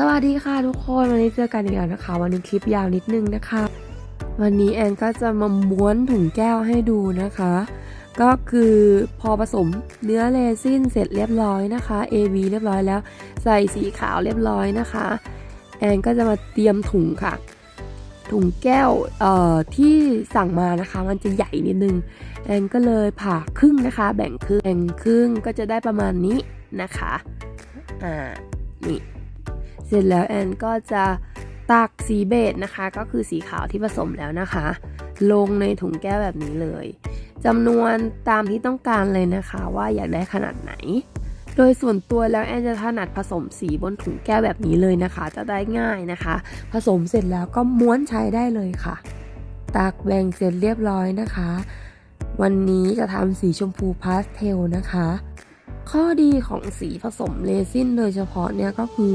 สวัสดีค่ะทุกคน วันนี้เจอกันอีกแล้วนะคะ วันนี้คลิปยาวนิดนึงนะคะ วันนี้แอนก็จะมาม้วนถุงแก้วให้ดูนะคะ ก็คือพอผสมเนื้อเรซินเสร็จเรียบร้อยนะคะ AV เรียบร้อยแล้ว ใส่สีขาวเรียบร้อยนะคะ แอนก็จะมาเตรียมถุงค่ะ ถุงแก้วเอ่อที่สั่งมานะคะ มันจะใหญ่นิดนึง แอนก็เลยผ่าครึ่งนะคะ แบ่งครึ่งแบ่งครึ่งก็จะได้ประมาณนี้นะคะอ่านี่ เสร็จแล้วแอนก็จะตักสีเบจนะคะ ก็คือสีขาวที่ผสมแล้วนะคะ ลงในถุงแก้วแบบนี้เลยจำนวนตามที่ต้องการเลยนะคะว่าอยากได้ขนาดไหน โดยส่วนตัวแล้วแอนจะถนัดผสมสีบนถุงแก้วแบบนี้เลยนะคะ จะได้ง่ายนะคะ ผสมเสร็จแล้วก็ม้วนใช้ได้เลยค่ะ ตักแบ่งเสร็จเรียบร้อยนะคะ วันนี้จะทำสีชมพูพาสเทลนะคะ ข้อดีของสีผสมเรซินโดยเฉพาะเนี่ยก็คือ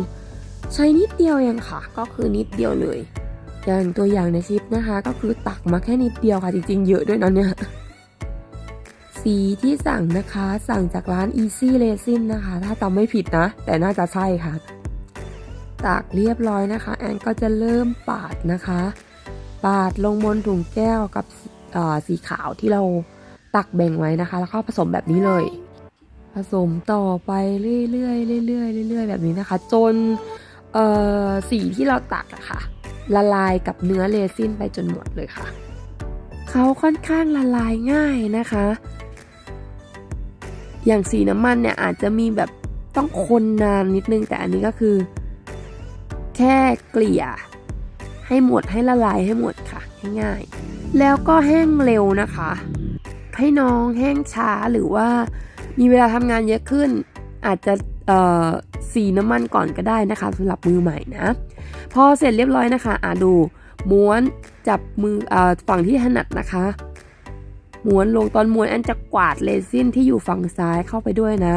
ใช้นิดเดียวเองค่ะ ก็คือนิดเดียวเลย อย่างตัวอย่างในคลิปนะคะ ก็คือตักมาแค่นิดเดียวค่ะจริงๆ เยอะด้วยนะเนี่ย สีที่สั่งนะคะสั่งจากร้าน Easy Resin นะคะ ถ้าจำไม่ผิดนะ แต่น่าจะใช่ค่ะ ตักเรียบร้อยนะคะ แอนก็จะเริ่มปาดนะคะ ปาดลงบนถุงแก้วกับสีขาวที่เราตักแบ่งไว้นะคะ แล้วก็ผสมแบบนี้เลย ผสมต่อไปเรื่อยๆเรื่อยๆเรื่อยๆแบบนี้นะคะ จน เอ่อสีที่เราตักอะค่ะ ละลายกับเนื้อเรซินไปจนหมดเลยค่ะ เขาค่อนข้างละลายง่ายนะคะ อย่างสีน้ำมันเนี่ยอาจจะมีแบบต้องคนนานนิดนึงแต่อันนี้ก็คือ แค่เกลี่ย ให้หมดให้ละลายให้หมดค่ะง่ายๆแล้วก็แห้งเร็วนะคะ ให้น้องแห้งช้าหรือว่ามีเวลาทำงานเยอะขึ้น อาจจะ สีน้ำมันก่อนก็ได้นะคะสำหรับมือใหม่นะ พอเสร็จเรียบร้อยนะคะอะดูม้วนจับมือเอ่อฝั่งที่ถนัดนะคะม้วนลงตอนม้วนอันจะกวาดเรซินที่อยู่ฝั่งซ้ายเข้าไปด้วยนะ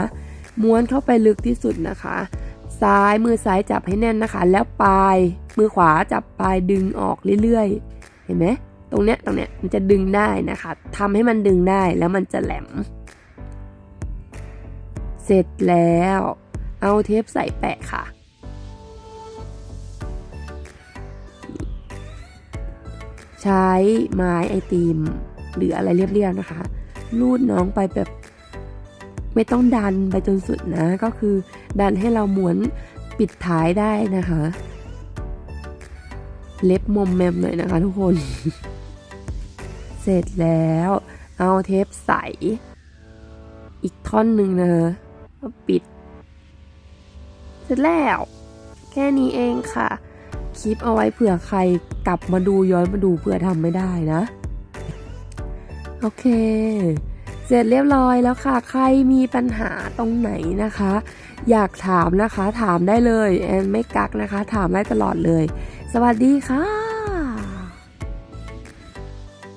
ม้วนเข้าไปลึกที่สุดนะคะ ซ้ายมือซ้ายจับให้แน่นนะคะ แล้วปลายมือขวาจับปลายดึงออกเรื่อยๆ เห็นไหมตรงเนี้ยตรงเนี้ยมันจะดึงได้นะคะทำให้มันดึงได้แล้วมันจะแหลม เสร็จแล้ว เอาเทปใส่แปะค่ะ ใช้ไม้ไอติม หรืออะไรเรียบๆนะคะ ลูดน้องไปแบบไม่ต้องดันไปจนสุดนะ ก็คือดันให้เราหม้วนปิดท้ายได้นะคะ เล็บมอมแมมหน่อยนะคะทุกคน เสร็จแล้ว เอาเทปใส อีกท่อนหนึ่งนะมาปิด เสร็จแล้ว แค่นี้เองค่ะ คลิปเอาไว้เผื่อใครกลับมาดูย้อนมาดูเผื่อทำไม่ได้นะ โอเค เสร็จเรียบร้อยแล้วค่ะ ใครมีปัญหาตรงไหนนะคะ อยากถามนะคะ ถามได้เลยแอนไม่กักนะคะ ถามได้ตลอดเลย สวัสดีค่ะ